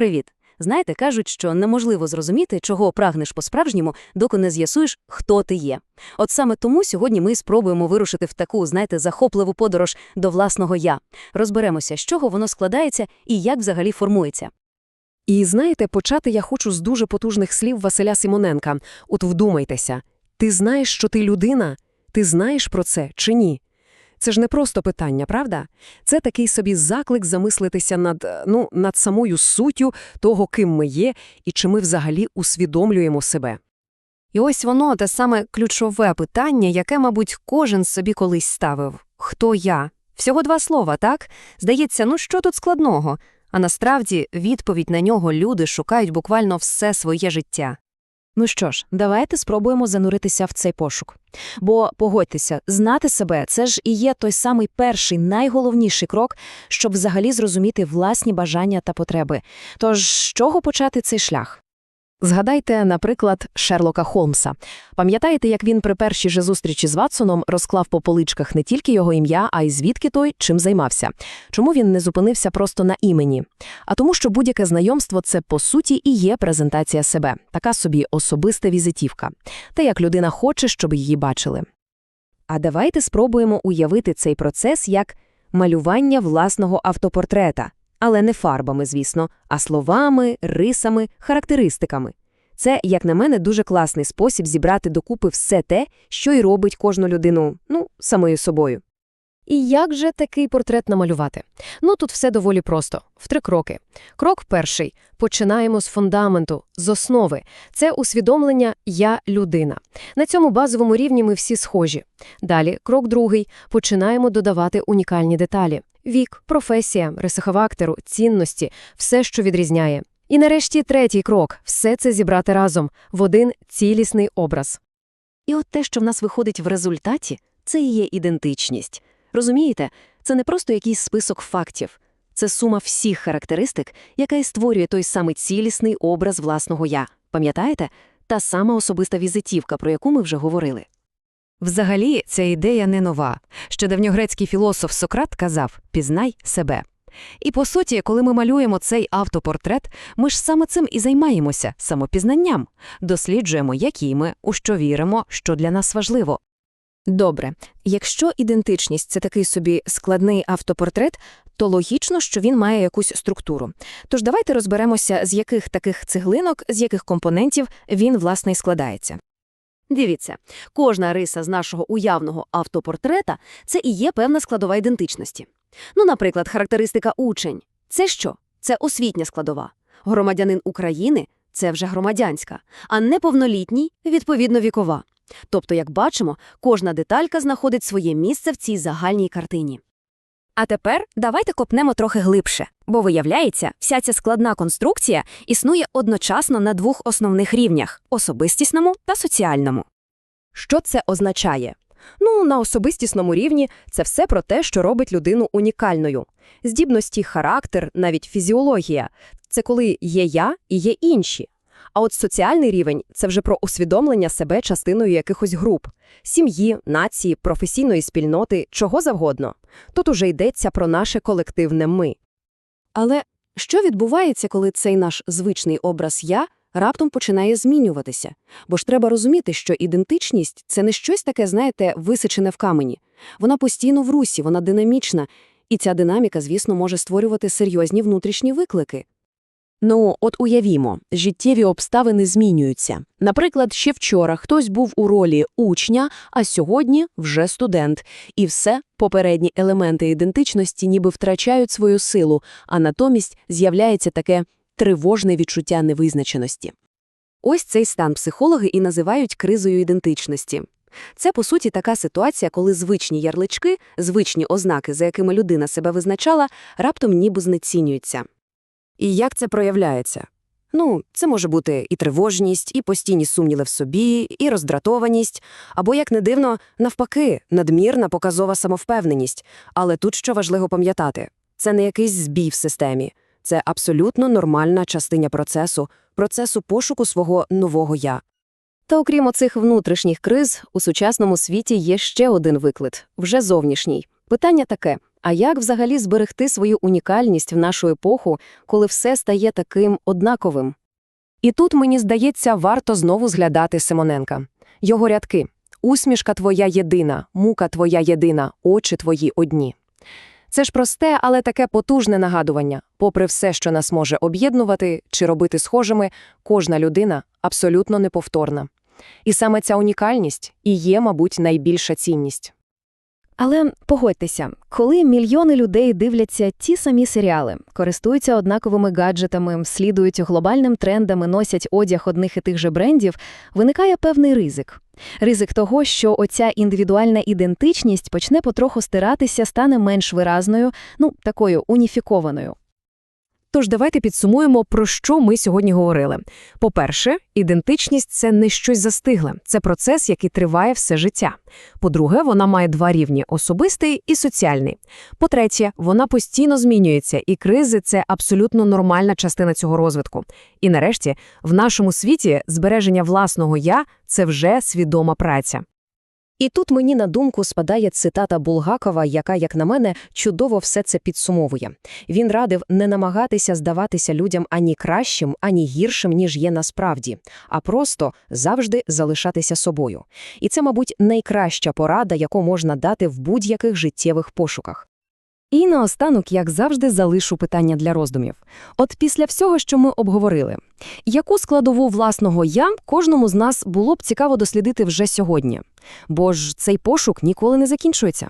Привіт. Знаєте, кажуть, що неможливо зрозуміти, чого прагнеш по-справжньому, доки не з'ясуєш, хто ти є. От саме тому сьогодні ми спробуємо вирушити в таку, знаєте, захопливу подорож до власного «я». Розберемося, з чого воно складається і як взагалі формується. І знаєте, почати я хочу з дуже потужних слів Василя Симоненка. От вдумайтеся. Ти знаєш, що ти людина? Ти знаєш про це чи ні? Це ж не просто питання, правда? Це такий собі заклик замислитися над, е, ну, над самою суттю того, ким ми є і чи ми взагалі усвідомлюємо себе. І ось воно те саме ключове питання, яке, мабуть, кожен собі колись ставив. Хто я? Всього два слова, так? Здається, ну що тут складного? А насправді відповідь на нього люди шукають буквально все своє життя. Ну що ж, давайте спробуємо зануритися в цей пошук. Бо, погодьтеся, знати себе – це ж і є той самий перший, найголовніший крок, щоб взагалі зрозуміти власні бажання та потреби. Тож, з чого почати цей шлях? Згадайте, наприклад, Шерлока Холмса. Пам'ятаєте, як він при першій же зустрічі з Ватсоном розклав по поличках не тільки його ім'я, а й звідки той чим займався? Чому він не зупинився просто на імені? А тому, що будь-яке знайомство – це, по суті, і є презентація себе. Така собі особиста візитівка. Те, як людина хоче, щоб її бачили. А давайте спробуємо уявити цей процес як малювання власного автопортрета. Але не фарбами, звісно, а словами, рисами, характеристиками. Це, як на мене, дуже класний спосіб зібрати докупи все те, що й робить кожну людину, ну, самою собою. І як же такий портрет намалювати? Ну, тут все доволі просто, в три кроки. Крок перший. Починаємо з фундаменту, з основи. Це усвідомлення «я – людина». На цьому базовому рівні ми всі схожі. Далі, крок другий. Починаємо додавати унікальні деталі. Вік, професія, риси характеру, цінності – все, що відрізняє. І нарешті третій крок – все це зібрати разом, в один цілісний образ. І от те, що в нас виходить в результаті, це і є ідентичність. Розумієте, це не просто якийсь список фактів. Це сума всіх характеристик, яка і створює той самий цілісний образ власного «я». Пам'ятаєте? Та сама особиста візитівка, про яку ми вже говорили. Взагалі, ця ідея не нова. Ще давньогрецький філософ Сократ казав «пізнай себе». І, по суті, коли ми малюємо цей автопортрет, ми ж саме цим і займаємося – самопізнанням. Досліджуємо, які ми, у що віримо, що для нас важливо. Добре, якщо ідентичність – це такий собі складний автопортрет, то логічно, що він має якусь структуру. Тож давайте розберемося, з яких таких цеглинок, з яких компонентів він, власне, і складається. Дивіться, кожна риса з нашого уявного автопортрета – це і є певна складова ідентичності. Ну, наприклад, характеристика учень – це що? Це освітня складова. Громадянин України – це вже громадянська, а неповнолітній – відповідно вікова. Тобто, як бачимо, кожна деталька знаходить своє місце в цій загальній картині. А тепер давайте копнемо трохи глибше, бо, виявляється, вся ця складна конструкція існує одночасно на двох основних рівнях – особистісному та соціальному. Що це означає? Ну, на особистісному рівні це все про те, що робить людину унікальною. Здібності, характер, навіть фізіологія – це коли є я і є інші. А от соціальний рівень – це вже про усвідомлення себе частиною якихось груп – сім'ї, нації, професійної спільноти, чого завгодно. Тут уже йдеться про наше колективне «ми». Але що відбувається, коли цей наш звичний образ «я» раптом починає змінюватися? Бо ж треба розуміти, що ідентичність – це не щось таке, знаєте, висечене в камені. Вона постійно в русі, вона динамічна. І ця динаміка, звісно, може створювати серйозні внутрішні виклики. Ну, от уявімо, життєві обставини змінюються. Наприклад, ще вчора хтось був у ролі учня, а сьогодні вже студент. І все, попередні елементи ідентичності ніби втрачають свою силу, а натомість з'являється таке тривожне відчуття невизначеності. Ось цей стан психологи і називають кризою ідентичності. Це, по суті, така ситуація, коли звичні ярлички, звичні ознаки, за якими людина себе визначала, раптом ніби знецінюються. І як це проявляється? Ну, це може бути і тривожність, і постійні сумніви в собі, і роздратованість, або, як не дивно, навпаки, надмірна показова самовпевненість. Але тут що важливо пам'ятати – це не якийсь збій в системі. Це абсолютно нормальна частина процесу, процесу пошуку свого нового «я». Та окрім оцих внутрішніх криз, у сучасному світі є ще один виклик – вже зовнішній. Питання таке А як взагалі зберегти свою унікальність в нашу епоху, коли все стає таким однаковим? І тут, мені здається, варто знову зглядати Симоненка. Його рядки «Усмішка твоя єдина, мука твоя єдина, очі твої одні». Це ж просте, але таке потужне нагадування. Попри все, що нас може об'єднувати чи робити схожими, кожна людина абсолютно неповторна. І саме ця унікальність і є, мабуть, найбільша цінність. Але погодьтеся, коли мільйони людей дивляться ті самі серіали, користуються однаковими гаджетами, слідують глобальним трендам і носять одяг одних і тих же брендів, виникає певний ризик. Ризик того, що оця індивідуальна ідентичність почне потроху стиратися, стане менш виразною, ну, такою уніфікованою. Тож давайте підсумуємо, про що ми сьогодні говорили. По-перше, ідентичність – це не щось застигле, це процес, який триває все життя. По-друге, вона має два рівні – особистий і соціальний. По-третє, вона постійно змінюється, і кризи – це абсолютно нормальна частина цього розвитку. І нарешті, в нашому світі збереження власного «я» – це вже свідома праця. І тут мені на думку спадає цитата Булгакова, яка, як на мене, чудово все це підсумовує. Він радив не намагатися здаватися людям ані кращим, ані гіршим, ніж є насправді, а просто завжди залишатися собою. І це, мабуть, найкраща порада, яку можна дати в будь-яких життєвих пошуках. І наостанок, як завжди, залишу питання для роздумів. От після всього, що ми обговорили, яку складову власного «я» кожному з нас було б цікаво дослідити вже сьогодні? Бо ж цей пошук ніколи не закінчується.